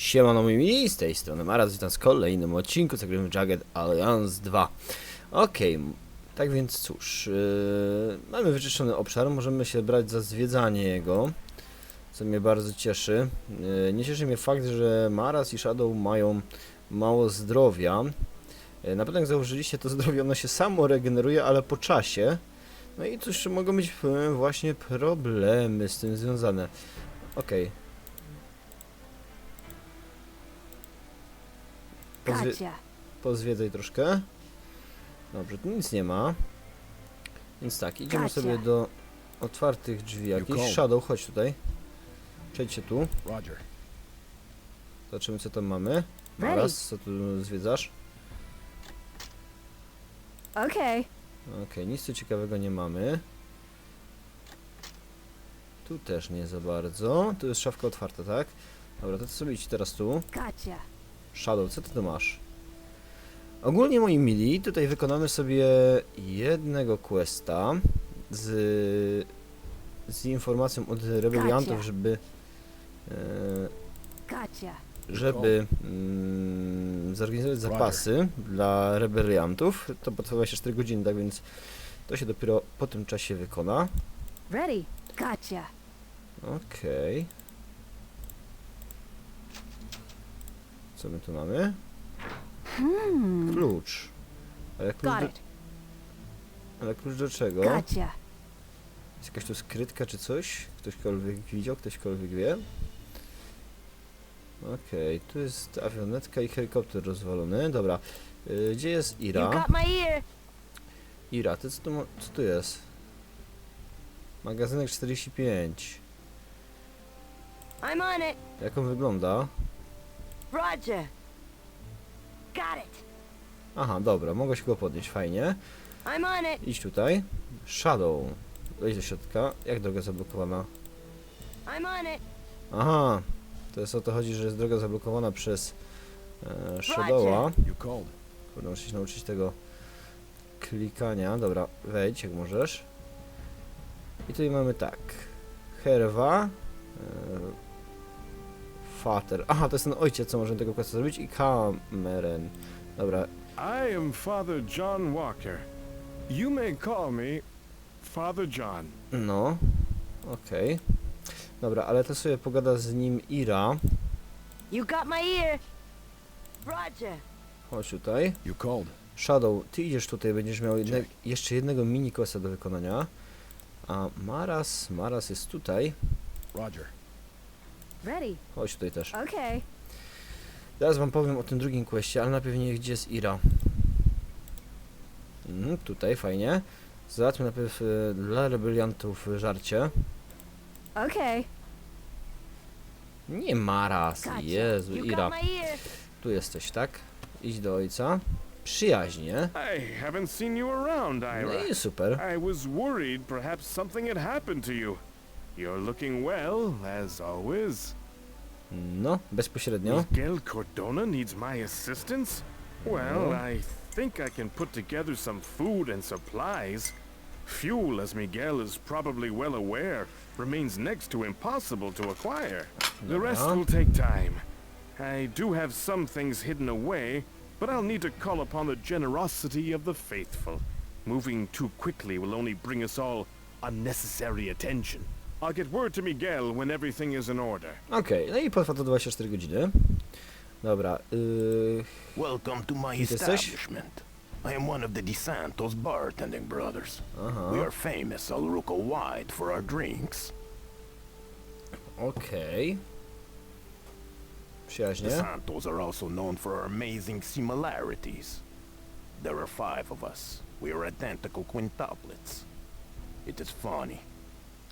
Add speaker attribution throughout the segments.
Speaker 1: Siemano mili, z tej strony Maraz, witam z kolejnym odcinku z gry Jagged Alliance 2. Okej, m- tak więc cóż, yy, mamy wyczyszczony obszar, możemy się brać za zwiedzanie jego, co mnie bardzo cieszy. Yy, nie cieszy mnie fakt, że Maraz i Shadow mają mało zdrowia. Yy, na pewno jak założyliście, to zdrowie ono się samo regeneruje, ale po czasie. No i cóż, mogą być yy, właśnie problemy z tym związane. Okej. Pozwie-
Speaker 2: Gotcha.
Speaker 1: pozwiedzaj troszkę. Dobrze, tu nic nie ma. Więc tak, idziemy
Speaker 2: Gotcha.
Speaker 1: sobie do otwartych drzwi jakichś. Shadow, chodź tutaj. Przejdźcie tu.
Speaker 3: Roger.
Speaker 1: Zobaczymy co tam mamy. Teraz, co tu zwiedzasz?
Speaker 2: Okay.
Speaker 1: Okej, nic tu ciekawego nie mamy. Tu też nie za bardzo. Tu jest szafka otwarta, tak? Dobra, to ty sobie idź teraz tu.
Speaker 2: Gotcha.
Speaker 1: Shadow, co ty tu masz? Ogólnie moi mili, tutaj wykonamy sobie jednego questa z, z informacją od rebeliantów, żeby e, żeby mm, zorganizować zapasy dla rebeliantów. To potrwa 24 godziny, tak więc to się dopiero po tym czasie wykona.
Speaker 2: Ready. Gotcha.
Speaker 1: Okej. Co my tu mamy?
Speaker 2: Hmm.
Speaker 1: Klucz. Ale klucz, do, ale klucz do czego? Jest jakaś tu skrytka czy coś? Ktośkolwiek widział? Ktośkolwiek wie? Okej, tu jest awionetka i helikopter rozwalony. Dobra. Y, gdzie jest Ira? Ira, ty co tu, co tu jest? Magazynek 45.
Speaker 2: I'm on it.
Speaker 1: Jak on wygląda?
Speaker 2: Roger. Got it.
Speaker 1: Aha, dobra, mogę się go podnieść, fajnie.
Speaker 2: I'm on it.
Speaker 1: Idź tutaj. Shadow. Wejdź do środka. Jak droga zablokowana?
Speaker 2: I'm on it.
Speaker 1: Aha, to jest o to chodzi, że jest droga zablokowana przez e, Shadowa.
Speaker 3: You called.
Speaker 1: Kurde, muszę się nauczyć tego klikania. Dobra, wejdź jak możesz. I tutaj mamy tak. Herwa. E, Aha, to jest ten ojciec, co może tego questa zrobić. I Kameren. Dobra,
Speaker 4: I am Father John Walker. You may call me Father John.
Speaker 1: no. Okej. Dobra, ale to sobie pogada z nim Ira.
Speaker 2: You got my ear. Roger.
Speaker 1: Chodź tutaj.
Speaker 3: You called.
Speaker 1: Shadow, ty idziesz tutaj, będziesz miał jedne, jeszcze jednego mini questa do wykonania. A Maras, Maras jest tutaj.
Speaker 3: Roger.
Speaker 2: Ready.
Speaker 1: Chodź tutaj też.
Speaker 2: Okay.
Speaker 1: Teraz wam powiem o tym drugim questie, ale najpierw niech gdzie jest Ira. Mhm, tutaj, fajnie. Załatwmy najpierw e, dla rebeliantów żarcie.
Speaker 2: Okay.
Speaker 1: Nie Maras,
Speaker 2: Gotcha.
Speaker 1: Jezu,
Speaker 2: You
Speaker 1: Ira.
Speaker 2: got my ear.
Speaker 1: Tu jesteś, tak? Idź do ojca. Przyjaźnie.
Speaker 4: I haven't seen you around,
Speaker 1: No
Speaker 4: Ira.
Speaker 1: i super.
Speaker 4: I was worried perhaps something had happened to you. You're looking well, as always.
Speaker 1: No, bezpośrednio.
Speaker 4: Miguel Cordona needs my assistance? Well. I think I can put together some food and supplies. Fuel, as Miguel is probably well aware, remains next to impossible to acquire. The rest will take time. I do have some things hidden away, but I'll need to call upon the generosity of the faithful. Moving too quickly will only bring us all unnecessary attention. I'll get word to Miguel when everything is in order.
Speaker 1: Okej, no i potrwa to 24 godziny. Dobra, yy,
Speaker 5: Welcome to my
Speaker 1: Kim ty jesteś?
Speaker 5: establishment. I am one of the DeSantos bartending brothers.
Speaker 1: aha,
Speaker 5: We are famous all Ruko wide for our drinks.
Speaker 1: okej. Przyjaźnie.
Speaker 5: DeSantos are also known for our amazing similarities. There are five of us. We are identical quintuplets. It is funny.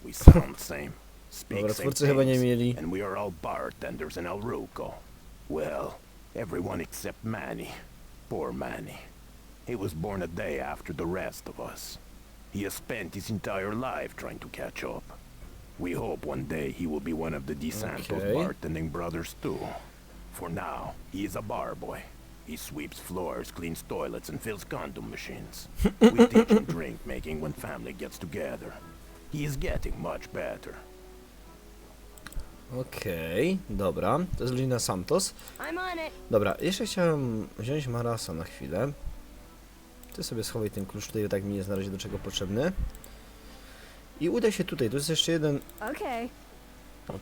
Speaker 5: We sound the same, speak
Speaker 1: Dobra,
Speaker 5: same
Speaker 1: twórcy chyba nie
Speaker 5: things,
Speaker 1: mieli.
Speaker 5: and we are all bartenders in El Ruco. Well, everyone except Manny. Poor Manny. He was born a day after the rest of us. He has spent his entire life trying to catch up. We hope one day he will be one of the DeSantos
Speaker 1: Okay.
Speaker 5: bartending brothers too. For now, he is a bar boy. He sweeps floors, cleans toilets, and fills condom machines. we teach him drink making when family gets together. He is getting much better.
Speaker 1: Okej, dobra. To jest rodzina Santos.
Speaker 2: I'm on it.
Speaker 1: Dobra, jeszcze chciałem wziąć Marasa na chwilę. Ty sobie schowaj ten klucz tutaj, tak mi jest na razie do czego potrzebny. I udaj się tutaj, tu jest jeszcze jeden
Speaker 2: Okay.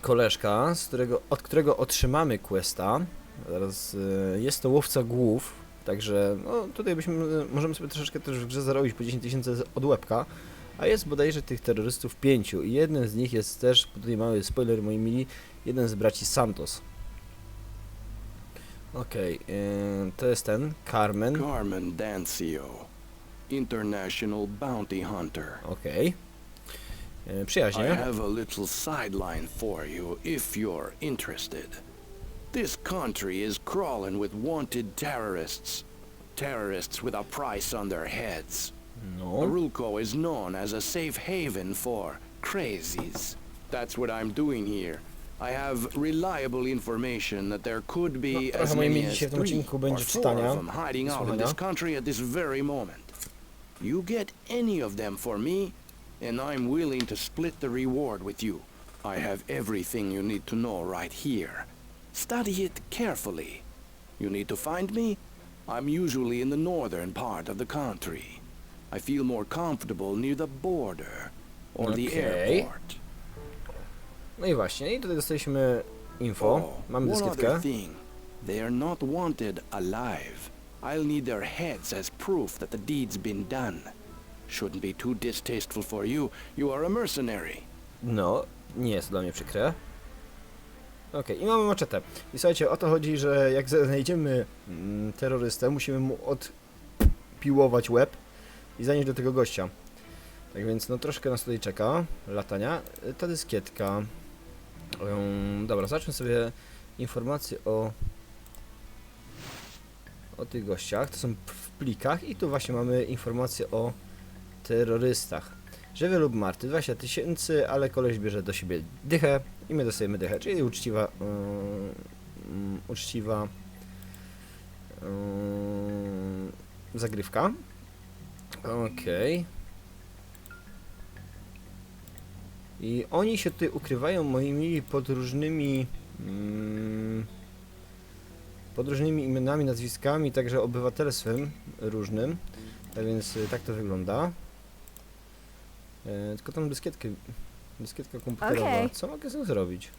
Speaker 1: koleżka, z którego, od którego otrzymamy questa. Zaraz y, jest to łowca głów, także no, tutaj byśmy, możemy sobie troszeczkę też w grze zarobić po 10 tysięcy od łebka. A jest bodajże tych terrorystów pięciu i jeden z nich jest też, tutaj mały spoiler moi mili, jeden z braci Santos. Okej, y, to jest ten, Carmen.
Speaker 3: Carmen Dancio, International Bounty Hunter.
Speaker 1: Okej. Y,
Speaker 3: I
Speaker 1: Przyjaźnie.
Speaker 3: have a little sideline for you if you're interested. This country is crawling with wanted terrorists. Terrorists with a price on their heads.
Speaker 1: No.
Speaker 3: Arulco is known as a safe haven for crazies. That's what I'm doing here. I have reliable information that there could be
Speaker 1: No,
Speaker 3: as many as
Speaker 1: dzisiaj w tym
Speaker 3: three or four of them hiding out in this country at this very moment. You get any of them for me, and I'm willing to split the reward with you. I have everything you need to know right here. Study it carefully. You need to find me? I'm usually in the northern part of the country. I feel more comfortable near the border or the airport.
Speaker 1: No i właśnie, i tutaj dostaliśmy info.
Speaker 3: Oh,
Speaker 1: Mamy
Speaker 3: one
Speaker 1: dyskietkę.
Speaker 3: other thing. They are not wanted alive. I'll need their heads as proof that the deed's been done. Shouldn't be too distasteful for you. You are a mercenary.
Speaker 1: No, nie jest to dla mnie przykre. Okej, i mamy maczetę. I słuchajcie, o to chodzi, że jak znajdziemy mm, terrorystę, musimy mu odpiłować łeb i zanieść do tego gościa. Tak więc, no troszkę nas tutaj czeka latania. Ta dyskietka. Ym, dobra, zacznę sobie informacje o o tych gościach. To są w plikach i tu właśnie mamy informacje o terrorystach. Żywy lub martwy 20 tysięcy, ale koleś bierze do siebie dychę i my dostajemy dychę, czyli uczciwa ym, uczciwa ym, zagrywka. Okej. I oni się tutaj ukrywają, moi mili, pod różnymi mm, pod różnymi imionami, nazwiskami, także obywatelstwem różnym. Tak więc y, tak to wygląda. E, tylko tam dyskietkę, dyskietka komputerowa.
Speaker 2: Okej.
Speaker 1: Co mogę z tym zrobić?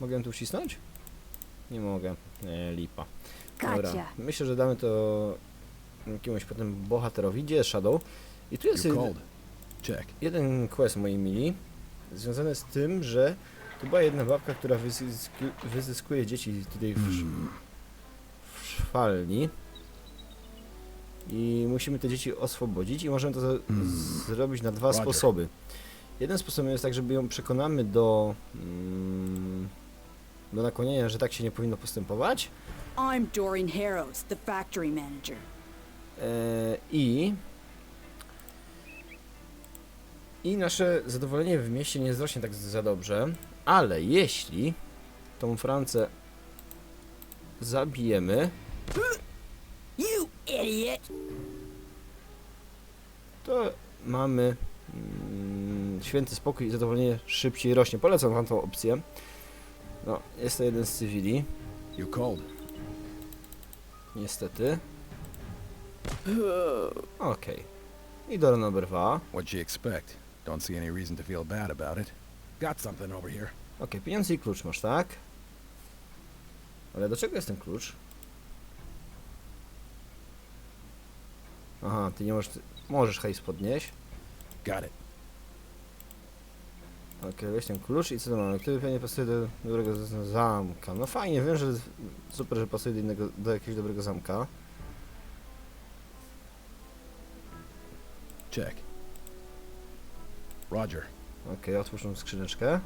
Speaker 1: Mogę ją tu wcisnąć? Nie mogę. Nie, lipa. Dobra, myślę, że damy to jakiemuś potem bohaterowi. Gdzie jest Shadow? I tu jest jed-.
Speaker 6: Check.
Speaker 1: jeden quest, moi mili, związany z tym, że tu była jedna babka, która wyzysku, wyzyskuje dzieci tutaj w, sz- w szwalni. I musimy te dzieci oswobodzić i możemy to z- zrobić na dwa
Speaker 6: Roger.
Speaker 1: sposoby. Jeden sposób jest tak, żeby ją przekonamy do, mm, do nakłonienia, że tak się nie powinno postępować.
Speaker 7: I'm Doreen Harrows, the factory manager.
Speaker 1: E, I i nasze zadowolenie w mieście nie wzrośnie tak za dobrze, ale jeśli tą Francę zabijemy,
Speaker 7: You idiot!
Speaker 1: to mamy mm, święty spokój i zadowolenie szybciej rośnie. Polecam wam tą opcję. No, jest to jeden z cywili,
Speaker 6: You called.
Speaker 1: niestety. Okej. I Dora numer dwa.
Speaker 6: What'd you expect? Don't see any reason to feel bad about it. Got something over here.
Speaker 1: Okej, pieniądze i klucz masz, tak? Ale do czego jest ten klucz? Aha, ty nie możesz... Ty możesz hajs podnieść.
Speaker 6: Got it.
Speaker 1: Okej, weź ten klucz i co to mamy? Który pewnie pasuje do dobrego z- zamka. No fajnie, wiem, że super, że pasuje do, innego, do jakiegoś dobrego zamka.
Speaker 6: Check. Roger.
Speaker 1: Okej, otwórz tą skrzyneczkę.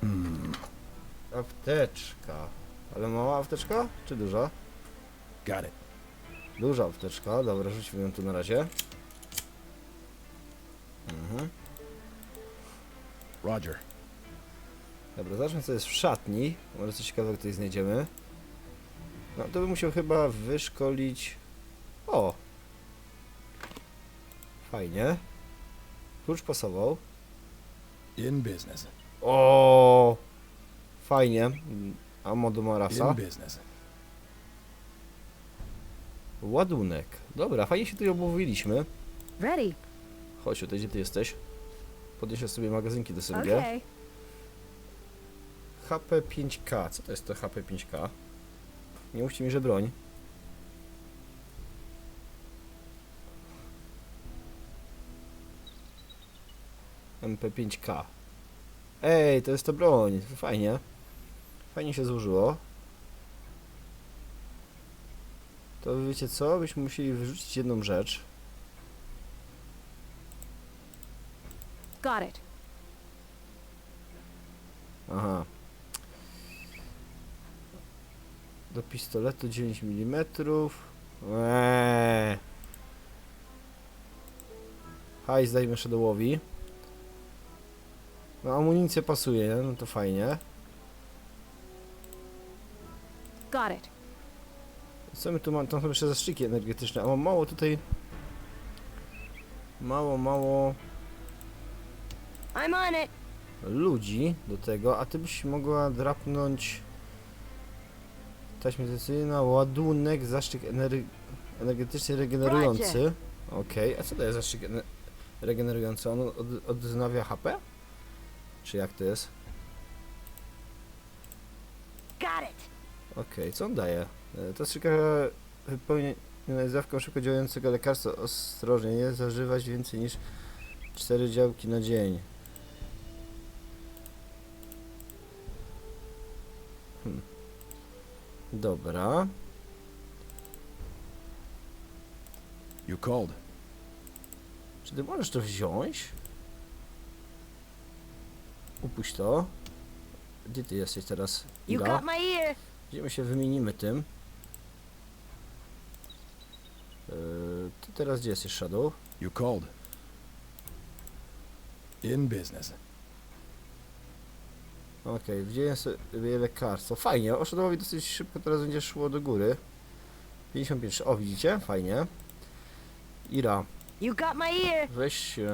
Speaker 6: Hmm.
Speaker 1: Apteczka. Ale mała apteczka? Czy duża?
Speaker 6: Got it.
Speaker 1: Duża apteczka, dobra, rzućmy ją tu na razie. Mhm.
Speaker 6: Roger.
Speaker 1: Dobra, zacznę co jest w szatni. Może coś ciekawego tutaj znajdziemy. No to bym musiał chyba wyszkolić... O! Fajnie. Klucz pasował.
Speaker 6: In business.
Speaker 1: O, Fajnie. Ammo do Marasa.
Speaker 6: In business.
Speaker 1: Ładunek. Dobra, fajnie się tutaj omówiliśmy.
Speaker 2: Ready.
Speaker 1: Chodź tutaj, gdzie ty jesteś? Podnieszę sobie magazynki do SMG.
Speaker 2: Okay.
Speaker 1: HP 5K. Co to jest to HP 5K? Nie mówcie mi, że broń. MP5K. Ej, to jest to broń. Fajnie. Fajnie się złożyło. To wiecie co? Byśmy musieli wyrzucić jedną rzecz.
Speaker 2: Got it.
Speaker 1: Aha. Do pistoletu 9 mm. Eee. Hajs dajmy Shadowowi. No amunicja pasuje, no to fajnie.
Speaker 2: Got it.
Speaker 1: Co my tu mamy? Tam są jeszcze zastrzyki energetyczne, a mam mało tutaj... Mało, mało
Speaker 2: I'm on it.
Speaker 1: ludzi do tego, a ty byś mogła drapnąć taśmizacyjna, ładunek, zastrzyk ener energetycznie regenerujący. Okej, a co to jest zastrzyk ener regenerujący? On od odnawia HP? Czy jak to jest?
Speaker 2: Got it.
Speaker 1: Okej, co on daje? E, To strzyka wypełniona jest dawką szybko działającego lekarstwa. Ostrożnie, nie zażywać więcej niż 4 działki na dzień. Hmm. Dobra.
Speaker 6: You called.
Speaker 1: Czy ty możesz to wziąć? Upuść to. Gdzie ty jesteś teraz?
Speaker 2: You got my ear.
Speaker 1: Gdzie my się wymienimy tym? Yy, ty teraz gdzie jesteś, Shadow?
Speaker 6: You called. In business.
Speaker 1: Okej, wziąłem sobie lekarstwo. Fajnie, o Shadowowi dosyć szybko teraz będzie szło do góry. 55, o widzicie? Fajnie. Ira,
Speaker 2: You got my ear.
Speaker 1: weź e,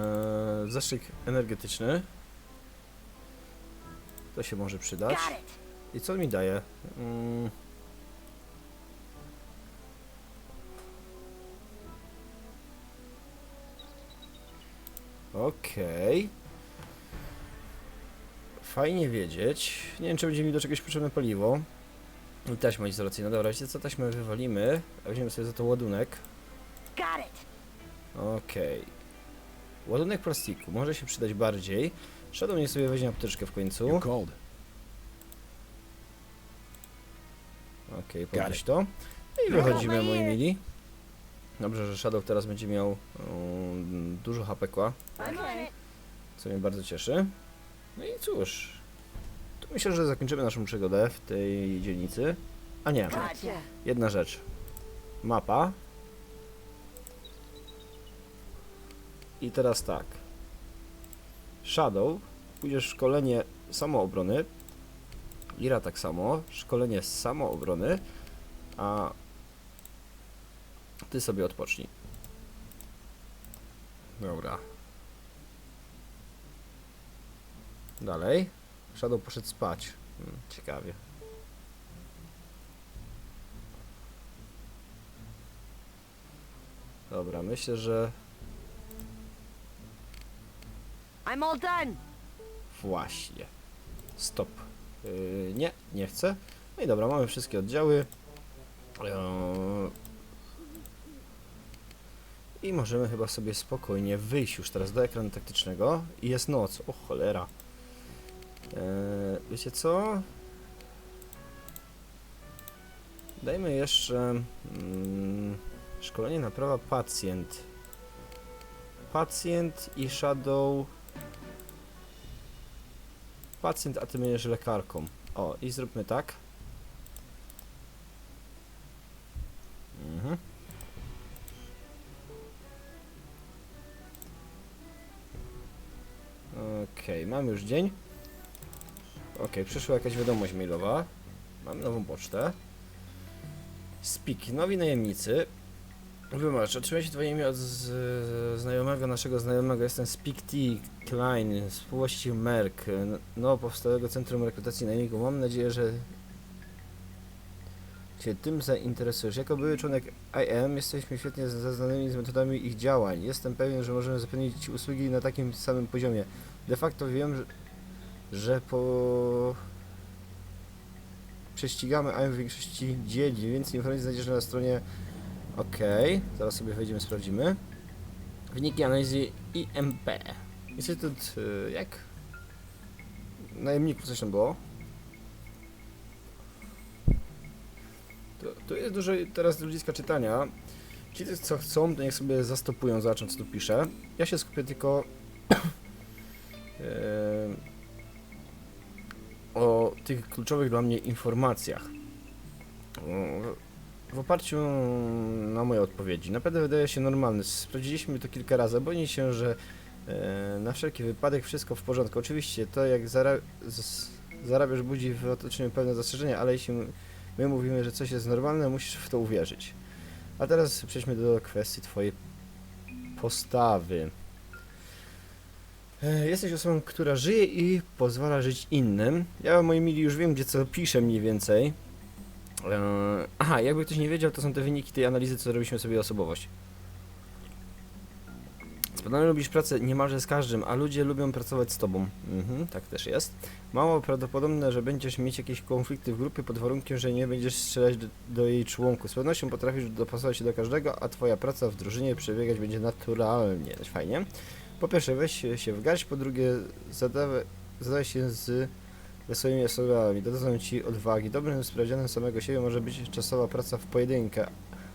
Speaker 1: zastrzyk energetyczny. To się może przydać. I co on mi daje? Mm. Okej. Fajnie wiedzieć. Nie wiem, czy będzie mi do czegoś potrzebne paliwo. I taśma izolacyjna. Dobra, wiecie co? Taśmę wywalimy, a weźmiemy sobie za to ładunek. Okej. Ładunek plastiku może się przydać bardziej. Shadow niech sobie weźmie apteczkę w końcu. Okej,
Speaker 6: Got
Speaker 1: podnieś to. I wychodzimy, moi mili. Dobrze, że Shadow teraz będzie miał um, dużo hapekła, co mnie bardzo cieszy. No i cóż, to myślę, że zakończymy naszą przygodę w tej dzielnicy. A nie, jedna rzecz. Mapa. I teraz tak. Shadow, pójdziesz w szkolenie samoobrony. Ira tak samo, szkolenie samoobrony, a ty sobie odpocznij. Dobra. Dalej. Shadow poszedł spać. Hmm, ciekawie. Dobra, myślę, że
Speaker 2: I'm all done.
Speaker 1: Właśnie. Stop. Yy, nie, nie chcę. No i dobra, mamy wszystkie oddziały. Yy, I możemy chyba sobie spokojnie wyjść już teraz do ekranu taktycznego. I jest noc. O cholera. Yy, wiecie co? Dajmy jeszcze mm, szkolenie naprawa pacjent. Pacjent i shadow pacjent, a ty będziesz lekarką. O, i zróbmy tak. Mhm. Okej, mamy już dzień. Okej, przyszła jakaś wiadomość mailowa. Mamy nową pocztę. Spik, nowi najemnicy. Wybacz, otrzymałeś twoje imię od z, znajomego naszego znajomego. Jestem Speak T. Klein, współwłaściciel Merck, no powstałego Centrum Rekrutacji Najemników. Mam nadzieję, że się tym zainteresujesz. Jako były członek IM jesteśmy świetnie zaznanymi z metodami ich działań. Jestem pewien, że możemy zapewnić usługi na takim samym poziomie. De facto wiem, że, że po... Prześcigamy IM w większości dziedzin, więc informacje znajdziesz na stronie Okej, zaraz sobie wejdziemy, sprawdzimy. Wyniki analizy IMP. Instytut, y, jak? Najemników coś tam było. To, to jest dużo teraz ludziska czytania. Ci, co chcą, to niech sobie zastopują, zobaczą co tu pisze. Ja się skupię tylko em, o tych kluczowych dla mnie informacjach. W oparciu na moje odpowiedzi. Naprawdę wydaje się normalny. Sprawdziliśmy to kilka razy. Boję się, że e, na wszelki wypadek wszystko w porządku. Oczywiście to jak zarabiasz budzi w otoczeniu pewne zastrzeżenia, ale jeśli my mówimy, że coś jest normalne, musisz w to uwierzyć. A teraz przejdźmy do kwestii twojej postawy. E, Jesteś osobą, która żyje i pozwala żyć innym. Ja, moi mili, już wiem, gdzie co piszę mniej więcej. Eee, aha, jakby ktoś nie wiedział, to są te wyniki tej analizy, co robiliśmy sobie osobowość. Spodobnie lubisz pracę niemalże z każdym, a ludzie lubią pracować z tobą. Mhm, tak też jest. Mało prawdopodobne, że będziesz mieć jakieś konflikty w grupie pod warunkiem, że nie będziesz strzelać do, do jej członków. Z pewnością potrafisz dopasować się do każdego, a twoja praca w drużynie przebiegać będzie naturalnie. Fajnie. Po pierwsze, weź się w garść, po drugie, zadawaj się z wesołymi osobami, dodadzą ci odwagi. Dobrym sprawdzianem samego siebie może być czasowa praca w pojedynkę.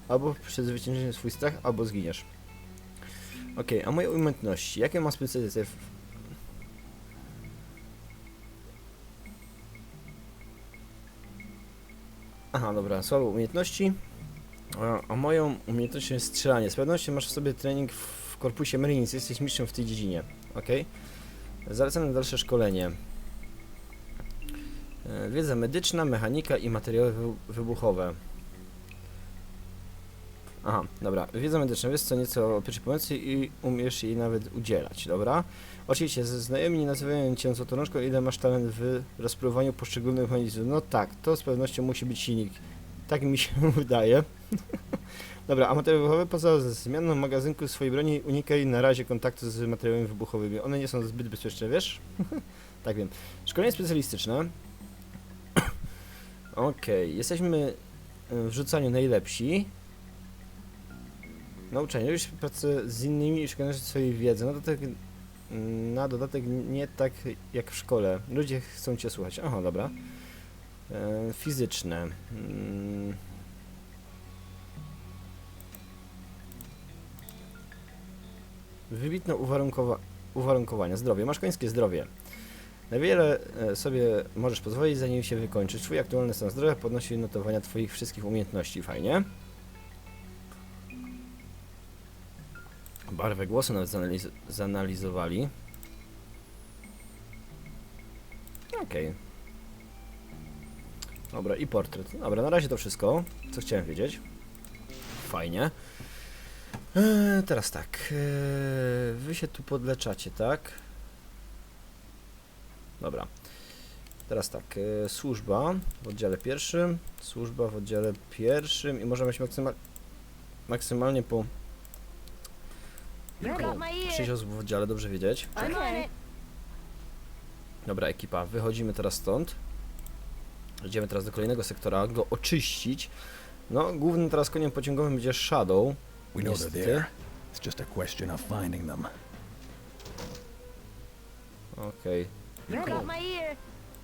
Speaker 1: Albo przezwyciężysz swój strach, albo zginiesz. Okej, a moje umiejętności? Jakie mam specjalizacje? w- Aha, dobra, słabe umiejętności. A, a moją umiejętnością jest strzelanie. Z pewnością masz w sobie trening w korpusie Marines, jesteś mistrzem w tej dziedzinie. Okej. Zalecam na dalsze szkolenie. E, Wiedza medyczna, mechanika i materiały wy- wybuchowe. Aha, dobra. Wiedza medyczna. Wiesz co nieco o pierwszej pomocy i umiesz jej nawet udzielać, dobra? Oczywiście, znajomi nie nazywają cię złotorączką, ile masz talent w rozpróbowaniu poszczególnych mechanizmów. No tak, to z pewnością musi być silnik. Tak mi się wydaje. Dobra, a materiały wybuchowe poza zmianą magazynku swojej broni unikaj na razie kontaktu z materiałami wybuchowymi. One nie są zbyt bezpieczne, wiesz? tak wiem. Szkolenie specjalistyczne. Okej, jesteśmy y, w rzucaniu najlepsi. Nauczanie, robisz pracę z innymi i szkolenie swojej wiedzy. Na dodatek, na dodatek nie tak jak w szkole. Ludzie chcą cię słuchać. Aha, dobra. E, fizyczne. Mm. Wybitne uwarunkowa uwarunkowania. Zdrowie. Masz końskie zdrowie. Na wiele e, sobie możesz pozwolić, zanim się wykończy. Twój aktualny stan zdrowia podnosi notowania Twoich wszystkich umiejętności. Fajnie. Barwę głosu nawet zanaliz zanalizowali. Okej. Dobra, i portret. Dobra, na razie to wszystko, co chciałem wiedzieć. Fajnie. Eee, teraz tak. Eee, wy się tu podleczacie, tak? Dobra. Teraz tak. E, służba w oddziale pierwszym. Służba w oddziale pierwszym. I możemy się maksymal maksymalnie po
Speaker 2: my
Speaker 1: 6
Speaker 2: ear.
Speaker 1: osób w oddziale, dobrze wiedzieć. Dobra, ekipa, wychodzimy teraz stąd. Idziemy teraz do kolejnego sektora, go oczyścić. No, głównym teraz koniem pociągowym będzie Shadow.
Speaker 6: We know they're there. It's just a question of finding them.
Speaker 1: Okej.
Speaker 2: You got my ear.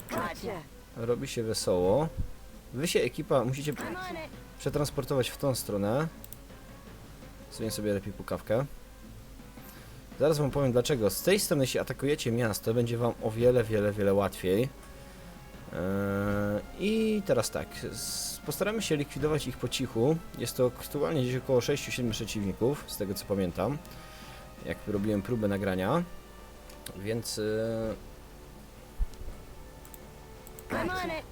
Speaker 2: Gotcha.
Speaker 1: Robi się wesoło. Wy się, ekipa, musicie
Speaker 2: I'm on it.
Speaker 1: przetransportować w tą stronę. Zmień sobie lepiej pukawkę. Zaraz wam powiem dlaczego. Z tej strony, jeśli atakujecie miasto, będzie wam o wiele, wiele, wiele łatwiej. Eee, I teraz tak. Postaramy się likwidować ich po cichu. Jest to aktualnie gdzieś około 6-7 przeciwników, z tego co pamiętam. Jak robiłem próbę nagrania. Więc
Speaker 2: it.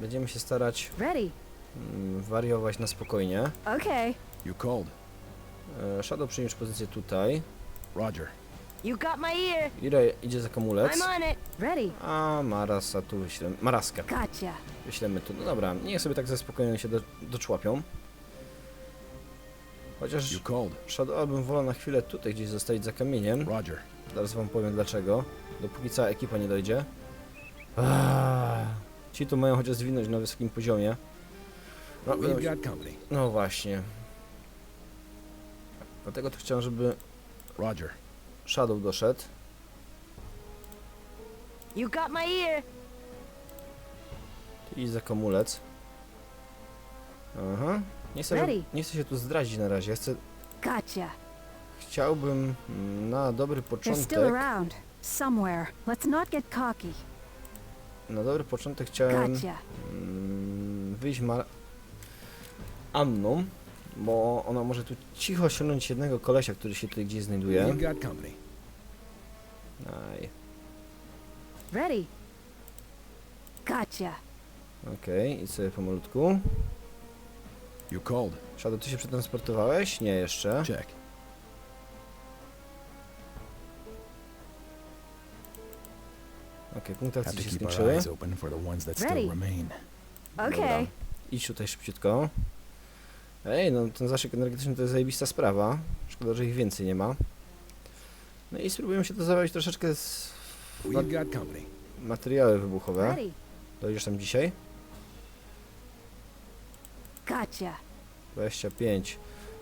Speaker 1: będziemy się starać mm, wariować na spokojnie.
Speaker 2: Okay.
Speaker 6: You.
Speaker 1: E, Shadow przyjmiesz pozycję tutaj.
Speaker 6: Roger.
Speaker 2: You got my ear.
Speaker 1: Ira idzie za kamulec.
Speaker 2: I'm on it. Ready.
Speaker 1: A Marasa tu wyślemy. Maraskę
Speaker 2: Gotcha.
Speaker 1: wyślemy tu. No dobra, niech sobie tak ze spokojem się do, doczłapią. Chociaż
Speaker 6: You called.
Speaker 1: Wolał na chwilę tutaj gdzieś zostać za kamieniem.
Speaker 6: Roger.
Speaker 1: Zaraz wam powiem dlaczego. Dopóki cała ekipa nie dojdzie. Aaaa, ci tu mają chociaż zwinąć na wysokim poziomie. No,
Speaker 6: We've got company.
Speaker 1: no właśnie. Dlatego to chciałem, żeby
Speaker 6: Roger.
Speaker 1: Shadow doszedł.
Speaker 2: You got my ear.
Speaker 1: I za komulec. Aha. Nie chcę,
Speaker 2: Ready.
Speaker 1: nie chcę się tu zdradzić na razie. Chcę,
Speaker 2: Gotcha.
Speaker 1: chciałbym mm, na dobry
Speaker 2: They're still
Speaker 1: początek.
Speaker 2: around. Somewhere. Let's not get cocky.
Speaker 1: Na dobry początek chciałem
Speaker 2: Gotcha.
Speaker 1: mm, wyjść ma Anną, bo ona może tu cicho ściągnąć jednego kolesia, który się tutaj gdzieś znajduje.
Speaker 6: We've got company.
Speaker 1: Aj,
Speaker 2: Ready. Gotcha.
Speaker 1: okej, i sobie pomalutku.
Speaker 6: You called.
Speaker 1: Shadow, ty się przetransportowałeś? Nie, jeszcze.
Speaker 6: Check.
Speaker 1: Okej, akcji
Speaker 6: to
Speaker 1: się skończyły.
Speaker 2: Ready.
Speaker 6: remain.
Speaker 2: Okay.
Speaker 1: Idź tutaj szybciutko. Ej, no ten zaszyk energetyczny to jest zajebista sprawa. Szkoda, że ich więcej nie ma. No i spróbujemy się to zabawić troszeczkę z materiały wybuchowe. Dojdziesz tam dzisiaj?
Speaker 2: Gotcha.
Speaker 1: 25.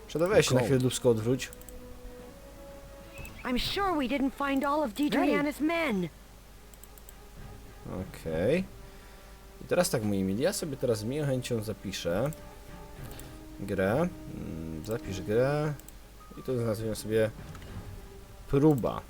Speaker 1: Przedawaj się na chwilę dubsko odwróć.
Speaker 2: I'm sure we didn't find all of Deidreana's men.
Speaker 1: Okej. I teraz tak, moi mili, ja sobie teraz z miłą chęcią zapiszę grę. Mm, Zapisz grę. I tu nazwijmy sobie próba.